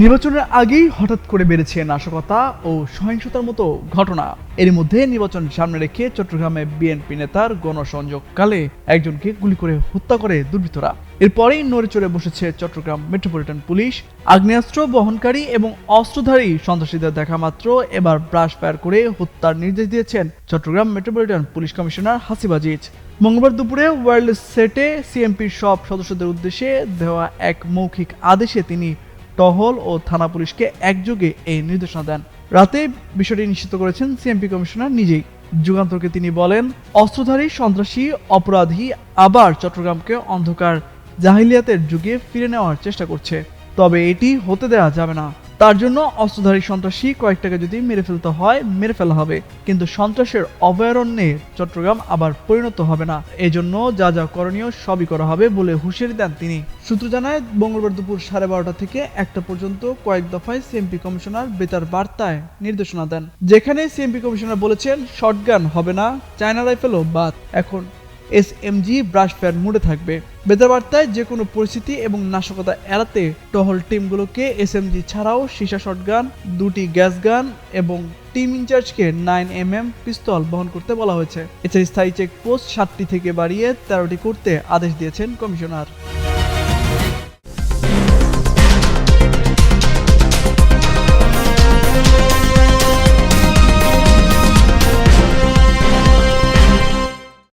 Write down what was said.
নির্বাচনের আগেই হঠাৎ করে বেড়েছে নাশকতা ও সহিংসতার মতো ঘটনা। এর মধ্যে নির্বাচন সামনে রেখে চট্টগ্রামে বিএনপি নেতার গণসংযোগকালে একজনকে গুলি করে হত্যা করে দুর্বৃত্তরা। এরপরেই নড়ে চড়ে বসেছে চট্টগ্রাম মেট্রোপলিটন পুলিশ। আগ্নেয়াস্ত্র বহনকারী এবং অস্ত্রধারী সন্ত্রাসীদের দেখা মাত্র এবার ব্রাশ ফায়ার করে হত্যার নির্দেশ দিয়েছেন Chittagong metropolitan police commissioner Hasib Aziz মঙ্গলবার দুপুরে ওয়ার্ল্ড সেটে সিএমপির সব সদস্যদের উদ্দেশ্যে দেওয়া এক মৌখিক আদেশে তিনি টহল ও থানা পুলিশকে একযোগে এই নির্দেশনা দেন। রাতে বিষয়টি নিশ্চিত করেছেন সিএমপি কমিশনার নিজেই। যুগান্তরকে তিনি বলেন, অস্ত্রধারী, সন্ত্রাসী, অপরাধী আবার চট্টগ্রামকে অন্ধকার জাহিলিয়াতের যুগে ফিরে নেওয়ার চেষ্টা করছে। তবে এটি হতে দেওয়া যাবে না। তার জন্য অস্ত্রধারী সন্ত্রাসী কয়েকটাকে যদি মেরে ফেলতে হয়, মেরে ফেলা হবে। কিন্তু সন্ত্রাসের অভয়ারণ্যে চট্টগ্রাম আবার পরিণত হবে না। এজন্য যা যা করণীয় সবই করা হবে বলে হুঁশিয়ারি দেন তিনি। সূত্র জানায়, মঙ্গলবার দুপুর সাড়ে বারোটা থেকে একটা পর্যন্ত কয়েক দফায় সিএমপি কমিশনার বেতার বার্তায় নির্দেশনা দেন। যেখানে সিএমপি কমিশনার বলেছেন, শটগান হবে না, চায়না রাইফেলও বাদ। এখন S M G brush fire মুডে থাকবে। বেতারবার্তায় যে কোনো পরিস্থিতি এবং নাশকতা এড়াতে টহল টিমগুলোকে এস এম জি ছাড়াও সীসা শটগান, দুটি গ্যাস গান এবং টিম ইনচার্জকে নাইন এম এম পিস্তল বহন করতে বলা হয়েছে। এছাড়া স্থায়ী চেকপোস্ট সাতটি থেকে বাড়িয়ে তেরোটি করতে আদেশ দিয়েছেন কমিশনার।